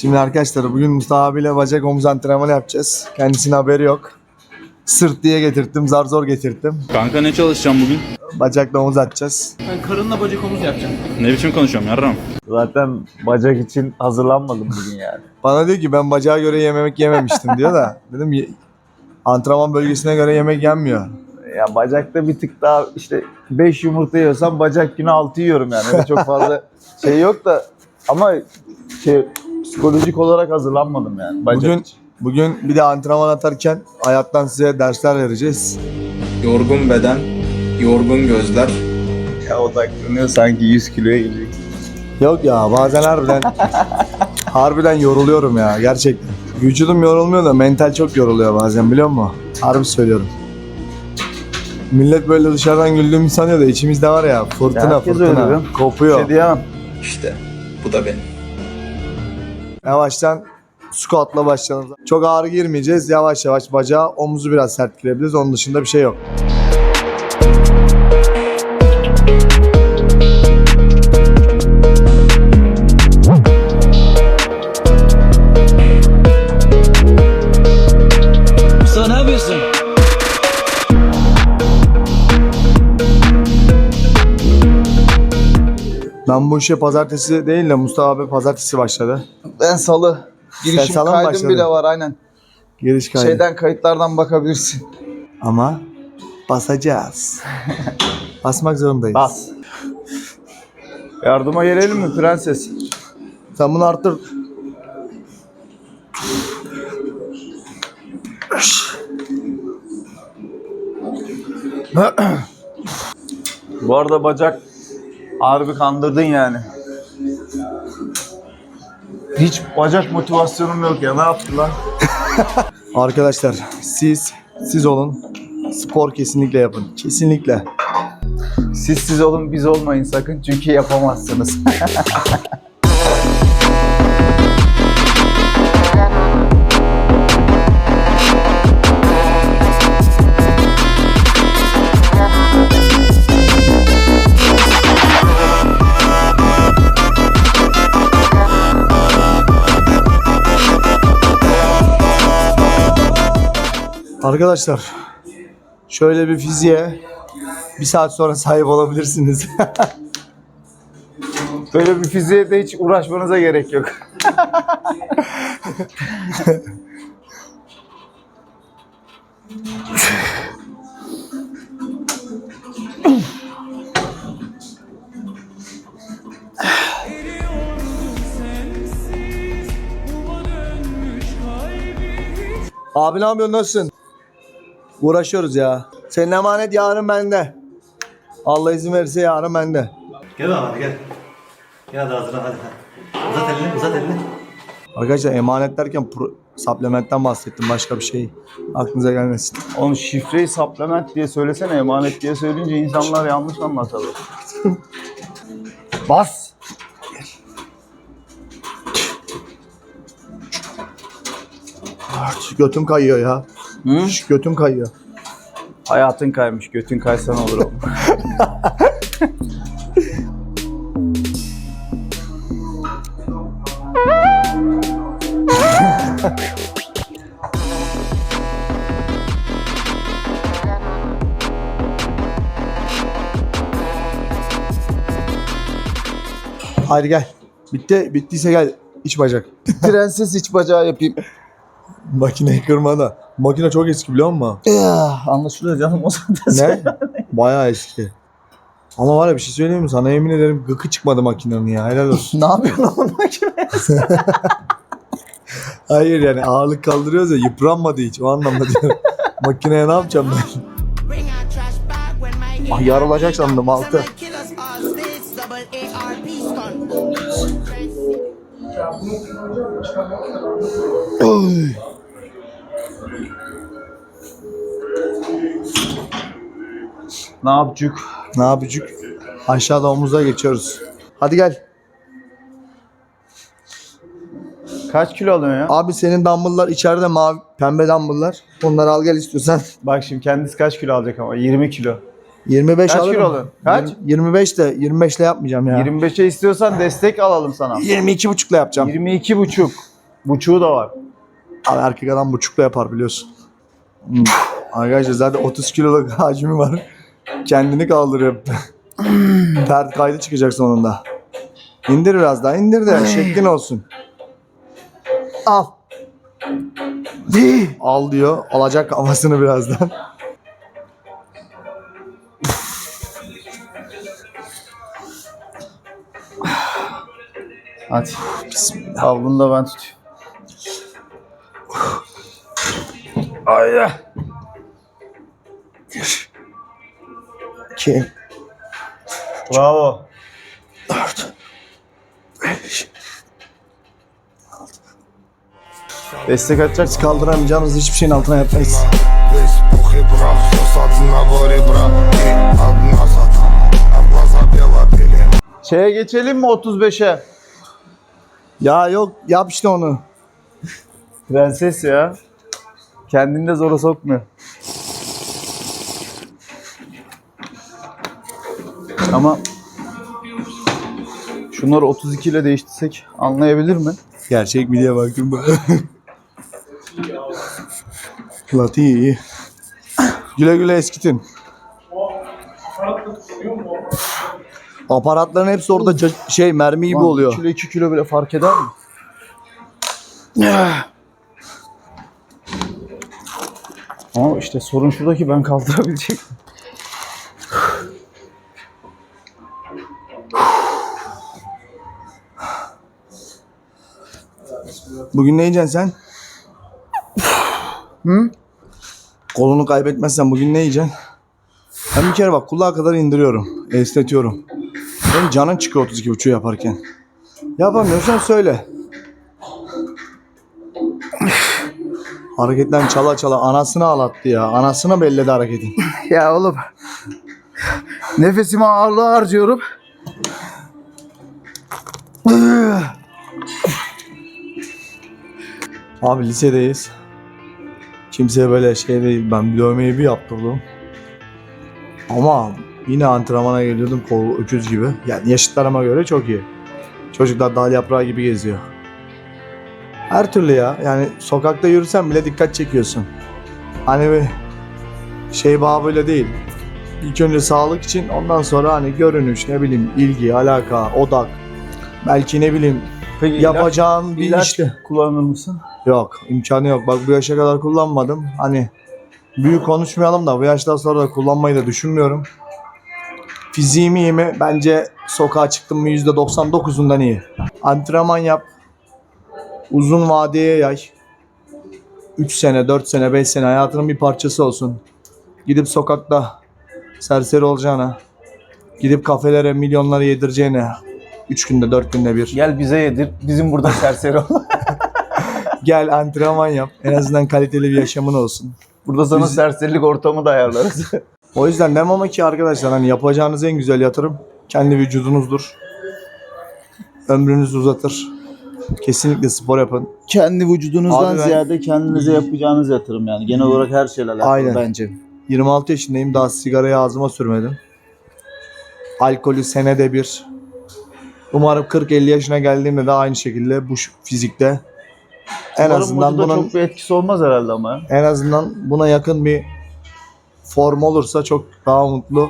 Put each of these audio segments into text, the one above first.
Şimdi arkadaşlar bugün Mustafa abiyle bacak omuz antrenmanı yapacağız. Kendisinin haberi yok. Sırt diye getirttim, zar zor getirttim. Kanka ne çalışacağım bugün? Bacakla omuz atacağız. Ben karınla bacak omuz yapacağım. Ne biçim konuşuyorum yarram? Zaten bacak için hazırlanmadım bugün yani. Bana diyor ki ben bacağa göre yememek yememiştim diyor da. Dedim "Ye- antrenman bölgesine göre yemek yenmiyor. Ya bacakta bir tık daha işte 5 yumurta yiyorsam bacak günü 6 yiyorum yani. Öyle çok fazla şey yok da ama şey psikolojik olarak hazırlanmadım yani. Bacak Bugün için. bugün bir de antrenman atarken hayattan size dersler vereceğiz. Yorgun beden, yorgun gözler. ya odaklanıyor sanki 100 kiloya girecek. Yok ya bazen harbiden harbiden yoruluyorum ya gerçekten. Vücudum yorulmuyor da mental çok yoruluyor bazen biliyor musun? Harbi söylüyorum. Millet böyle dışarıdan güldüğümü sanıyor da içimizde var ya fırtına Herkes fırtına öyle canım. kopuyor. Şey diyemem. İşte bu da benim. Yavaştan squatla başlayalım. Çok ağır girmeyeceğiz. Yavaş yavaş bacağı omuzu biraz sert girebiliriz. Onun dışında bir şey yok. Ben bu işe pazartesi değil de Mustafa abi pazartesi başladı. Ben salı. Girişim salı kaydım başladın? bile var aynen. Giriş kaydı. Şeyden kayıtlardan bakabilirsin. Ama basacağız. Basmak zorundayız. Bas. Yardıma gelelim mi prenses? Sen bunu arttır. Bu arada bacak harbi kandırdın yani. Hiç bacak motivasyonum yok ya. Ne yaptın lan? Arkadaşlar siz siz olun. Spor kesinlikle yapın. Kesinlikle. Siz siz olun biz olmayın sakın çünkü yapamazsınız. Arkadaşlar şöyle bir fiziğe bir saat sonra sahip olabilirsiniz. Böyle bir fiziğe de hiç uğraşmanıza gerek yok. Abi ne yapıyorsun? Nasılsın? Uğraşıyoruz ya. Senin emanet yarın bende. Allah izin verirse yarın bende. Gel baba hadi gel. Gel hadi hazırlan hadi. Uzat elini uzat elini. Arkadaşlar emanet derken pro, supplementten bahsettim. Başka bir şey aklınıza gelmesin. Oğlum şifreyi supplement diye söylesene emanet diye söyleyince insanlar yanlış anlar tabii. Bas. Şu götüm kayıyor ya. Hı? Şu götüm kayıyor. Hayatın kaymış götün kaysa ne olur oğlum. Haydi gel. Bitti. Bittiyse gel. İç bacak. Prenses iç bacağı yapayım. Makineyi kırma da. Makine çok eski biliyor musun? Ya, anlaşılıyor canım o zaman. Ne? Bayağı eski. Ama var ya bir şey söyleyeyim mi? Sana yemin ederim gıkı çıkmadı makinenin ya. Helal olsun. ne yapıyorsun oğlum makine? Hayır yani ağırlık kaldırıyoruz ya yıpranmadı hiç. O anlamda diyorum. Makineye ne yapacağım ben? Ah yarılacak sandım altı. Oy. Ne yapacak? Ne yapacak? Aşağıda omuza geçiyoruz. Hadi gel. Kaç kilo alıyorsun ya? Abi senin dumbbell'lar içeride mavi pembe dumbbell'lar. Onları al gel istiyorsan. Bak şimdi kendisi kaç kilo alacak ama? 20 kilo. 25 Kaç alırım. kilo alıyorsun? Kaç? Yirmi- 25 de 25 ile yapmayacağım ya. 25'e istiyorsan destek alalım sana. 22 buçukla yapacağım. 22 buçuk. Buçuğu da var. Abi erkek adam buçukla yapar biliyorsun. Hmm. Arkadaşlar zaten 30 kiloluk hacmi var. Kendini kaldırıyor. Pert kaydı çıkacak sonunda. İndir biraz daha indir de şeklin olsun. Al. Al diyor. Alacak kafasını birazdan. Hadi. Al bunu da ben Ayda. Bir. İki. Bravo. Dört. Beş. Destek atacak. Hiç hiçbir şeyin altına yatmayız. Şeye geçelim mi 35'e? Ya yok yap işte onu. Prenses ya. Kendini de zora sokmuyor. Ama şunları 32 ile değiştirsek anlayabilir mi? Gerçek mi diye baktım ben. Lati. Güle güle eskitin. Aparatların hepsi orada şey mermi gibi Lan oluyor. bir kilo 2 kilo bile fark eder mi? Ama işte sorun şuradaki ben kaldırabilecek? Bugün ne yiyeceksin sen? Hı? Kolunu kaybetmezsen bugün ne yiyeceksin? Ben bir kere bak kulağa kadar indiriyorum. Esnetiyorum. Senin canın çıkıyor 32 buçuğu yaparken. Yapamıyorsan söyle. Hareketten çala çala anasını ağlattı ya. Anasına belledi hareketin. Ya oğlum. Nefesimi ağırlığa harcıyorum. Abi lisedeyiz. Kimseye böyle şey değil. Ben dövmeyi bir yaptırdım. Ama yine antrenmana geliyordum kol öküz gibi. Yani yaşıtlarıma göre çok iyi. Çocuklar dal yaprağı gibi geziyor. Her türlü ya. Yani sokakta yürüsen bile dikkat çekiyorsun. Hani bir şey babıyla değil. İlk önce sağlık için ondan sonra hani görünüş ne bileyim ilgi, alaka, odak. Belki ne bileyim Peki yapacağın bir ilaç işte. kullanır mısın? Yok imkanı yok. Bak bu yaşa kadar kullanmadım. Hani büyük konuşmayalım da bu yaştan sonra da kullanmayı da düşünmüyorum. Fiziğim iyi mi? Bence sokağa çıktım mı %99'undan iyi. Antrenman yap. Uzun vadeye yay. 3 sene, 4 sene, 5 sene hayatının bir parçası olsun. Gidip sokakta serseri olacağına, gidip kafelere milyonları yedireceğine 3 günde, 4 günde bir. Gel bize yedir. Bizim burada serseri ol. Gel antrenman yap. En azından kaliteli bir yaşamın olsun. Burada sana Biz- serserilik ortamı da ayarlarız. O yüzden demem ki arkadaşlar hani yapacağınız en güzel yatırım kendi vücudunuzdur. Ömrünüzü uzatır. Kesinlikle spor yapın. Kendi vücudunuzdan Abi ben- ziyade kendinize yapacağınız yatırım yani. Genel olarak her şeyle alakalı Aynen. bence. 26 yaşındayım daha sigarayı ağzıma sürmedim. Alkolü senede bir. Umarım 40-50 yaşına geldiğimde de aynı şekilde bu fizikte en Umarım azından vücuda bunun çok bir etkisi olmaz herhalde ama. en azından buna yakın bir form olursa çok daha mutlu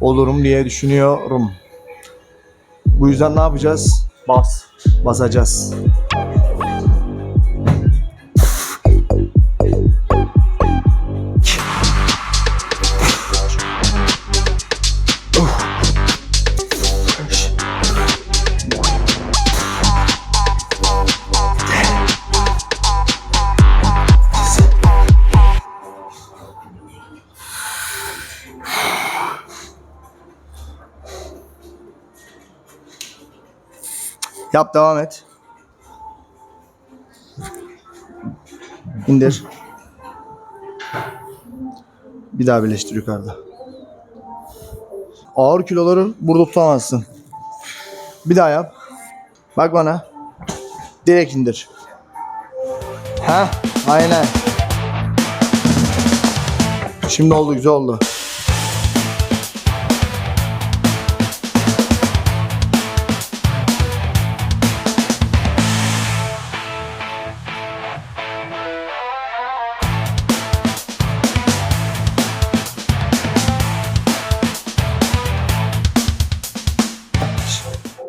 olurum diye düşünüyorum. Bu yüzden ne yapacağız? Bas. Basacağız. Yap devam et. İndir. Bir daha birleştir yukarıda. Ağır kiloları burada tutamazsın. Bir daha yap. Bak bana. Direkt indir. Ha, aynen. Şimdi oldu, güzel oldu.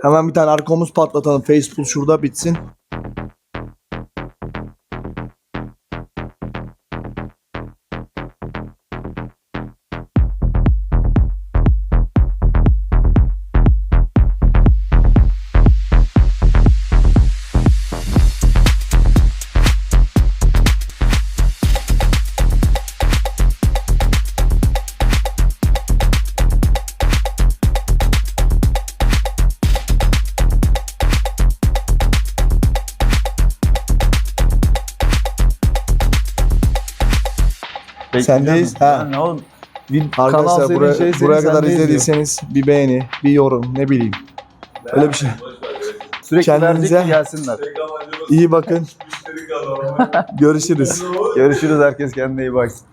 Hemen bir tane arkomuz patlatalım. Facebook şurada bitsin. Sendeyiz. Ha. Ha. Ne oğlum? Bir kanal Arkadaşlar senin buraya, şey buraya kadar izlediyseniz bir beğeni, bir yorum ne bileyim. Öyle bir şey. Sürekli Kendinize- verecek ki gelsinler. İyi bakın. Görüşürüz. Görüşürüz herkes kendine iyi baksın.